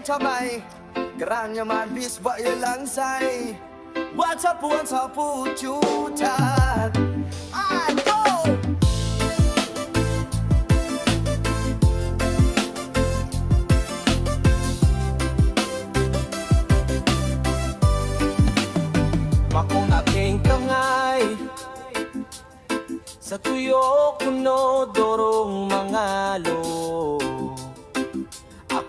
bedtime ay Kranjaman bis hvor jeg lang sig What's up, what's up, what's up, what's up, Sa tuyo kuno dorong mga lo.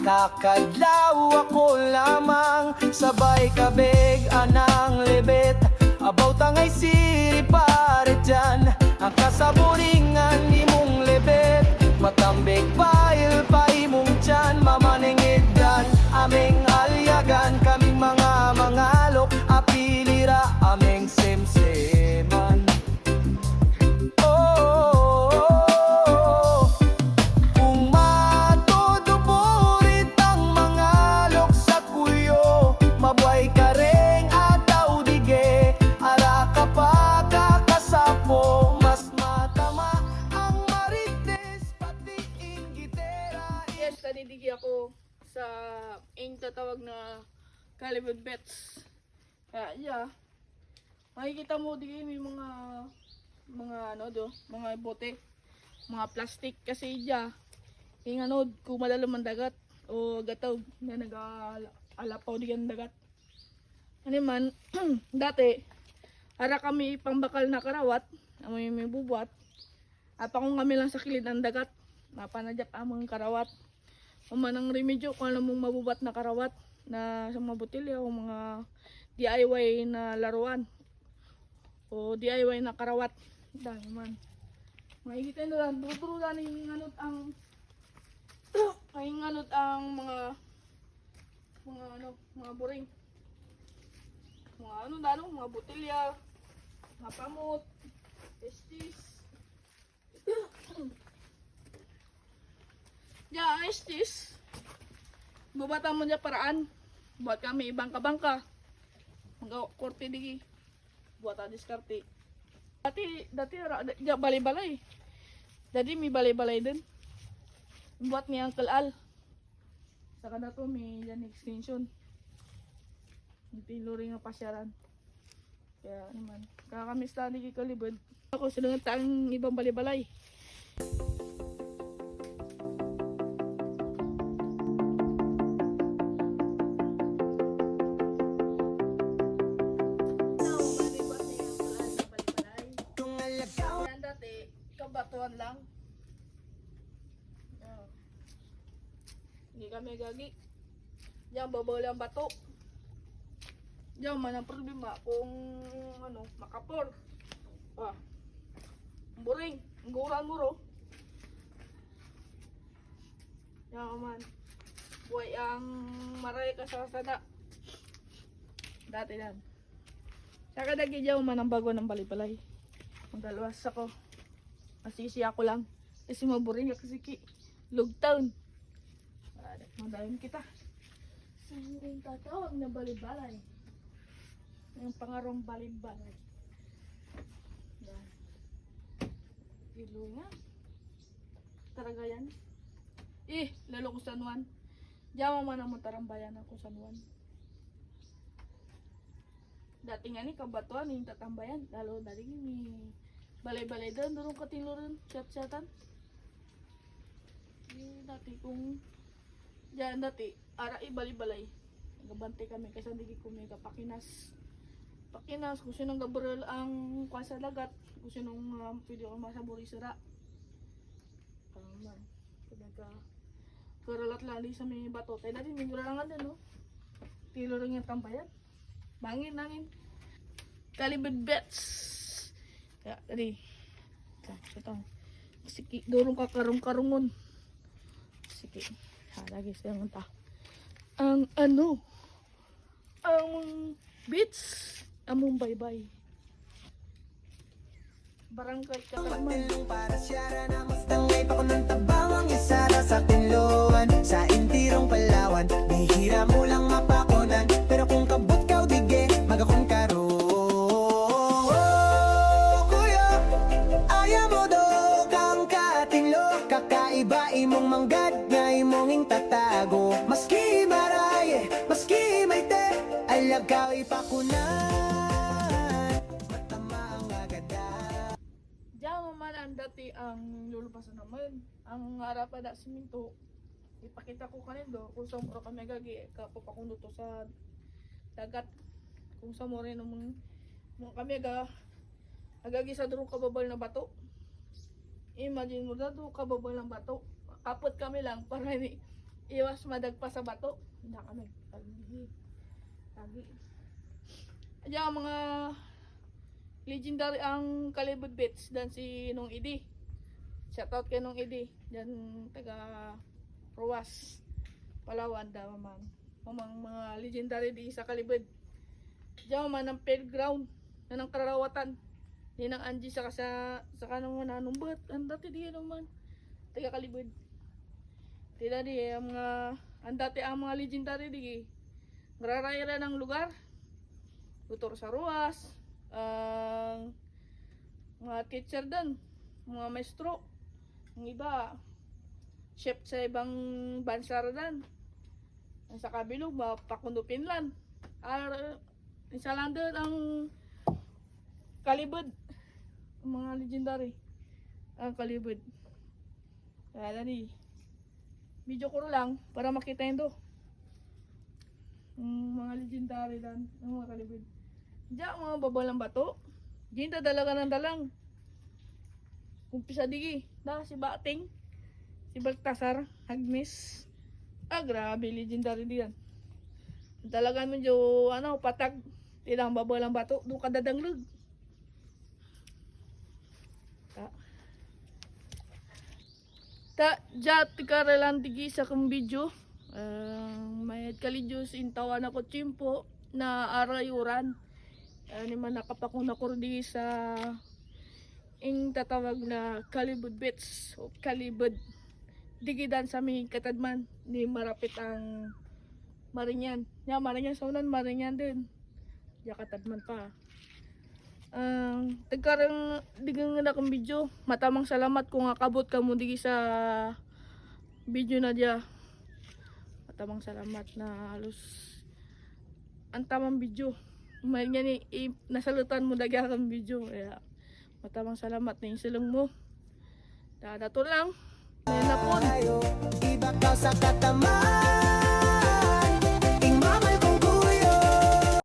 Akakadlaw ako lamang Sabay kabig anang libit Abaw tangay siri pare dyan Ang kasabuningan imong libit Matambig nanidigi ako sa ing tatawag na Calibut Bets. Kaya, yeah. Makikita mo di may mga mga ano do, mga bote, mga plastic kasi iya. Ing ano, kung malalim ang dagat o gataw na nag-alapaw di ang dagat. Ano man, dati, ara kami pangbakal na karawat, amoy may bubuat. At kung kami lang sa kilid ng dagat, mapanadyak amang karawat. Umanang remedyo kung alam mong mabubat na karawat na sa mga botilya o mga DIY na laruan o DIY na karawat. Dami man. Makikita nyo lang, duduro lang yung anot ang ay anot ang mga mga ano, mga buring. Mga ano dalo, mga botilya, mga pamot, testis. Ya, estis. Bubata mo niya paraan. Buat kami ibang kabangka. Mga korte digi. Buat ta diskarte. Dati, dati, ja, balay-balay. Dati may balay-balay din. Buat ni Uncle Al. Saka na to may yan extension. Hindi lori nga pasyaran. Kaya naman. Kakamis na ni Kalibod. Ako sila nga taang ibang balay-balay. Kung kabatuan lang. Yan. Hindi kami gagi. Yan, babaw lang bato. Yan, man ang problema kung ano, makapor. Ah. Buring, nguran mo ro. Yan man. Buhay ang maray ka sa sada. Dati yan. Saka nagigyaw man ang bago ng balay-balay. Magdalawas ako. Masisi ako lang. Kasi maburing ako si Ki. Lugtown. Madayon kita. Sa rin tatawag na balibalay. Yung pangarong balibalay. Yan. Ilo nga. Talaga yan. Eh, lalo ko San Juan. Diyan man ang matarambayan ako San Juan. Dati nga ni kabatuan yung tatambayan. Lalo dati ni balay-balay. Doon katilo rin. Chat-chatan. Eh, dati kung Diyan dati, ara ibali-balay. Nagabante kami kasi hindi ko may kapakinas. Pakinas, kung sinong gabrel ang kwa sa lagat, kung sinong um, pwede ko masaburi sira. Tama. Pagka karalat lali sa may bato. Tayo dati, may guralangan din, no? Tilo rin yung tambayan. Bangin, nangin. Kalibid bets. Kaya, tadi. Ito. Sige, durong ka karong-karungon. Sige. Ha, lagi siya ng ta. Ang ano? Ang beats. Among bye-bye. Barangay. Matilong para siyara na mas tangay pa ko ng tabang ang isara sa tinluan Sa intirong palawan Bihira mo lang mapakunan mong tatago Maski maraye, maski may te Alagaw ipakunan Matama ang agada Diyan man ang dati ang lulupasan naman. Ang harapan na siminto, ipakita ko kanindo kung saan mo kami gagi kapapakuno to sa dagat. Kung saan mo rin mga, mga kami ga agagi sa duro kababal na bato. Imagine mo dado kababal ng bato. Kapot kami lang para ni iwas madagpa sa bato. Hindi kami. Tagi. Tagi. Ang mga legendary ang Kalibod Beats dan si Nung Idi. Shoutout kay Nung Idi. Diyan taga Ruwas. Palawan daw man. Mamang mga legendary di sa Kalibod. Diyan man ang playground na ng karawatan. Ni nang Angie sa sa sa kanang mga nanumbat. Ang dati di naman. Taga Kalibod. Tila di ang mga ang dati ang mga legendary di. Ngrarayra ng lugar. Tutor sa Ruwas, ang mga teacher doon, mga maestro, ang iba, chef sa ibang bansa rin. Sa kabilog, mapakundo Finland. Ar, isa lang doon ang kalibod. Mga legendary. Ang kalibod. Kaya dali. Video ko lang para makita yun do. Ang mga legendary dan, ang mga kalibod. Diyan mga babalang bato. Diyan dalaga ng dalang. Umpisa digi. Na si Bating. Si Baltasar. Agnes. Ah, grabe. Legendary diyan. Talaga medyo ano, patag. Tilang babalang bato. Doon ka dadanglog. Ta. Ta, jat ka relan digi sa kong video. Ang mayad kalidyos intawan ako chimpo na arayuran. Ani man nakapakuna ko di sa ing tatawag na Kalibud Beach o Kalibud digidan sa aming katadman ni marapit ang Marinyan. Ya Marinyan sa unan Marinyan din. Ya katadman pa. Ang tagkarang digang na akong video. Matamang salamat kung akabot ka mo digi sa video na dia. Matamang salamat na halos ang tamang video. May nga ni i, nasalutan mo dagi akong video. Kaya matamang salamat na yung silong mo. Dada to lang. Ngayon na po. Iba ka sa kataman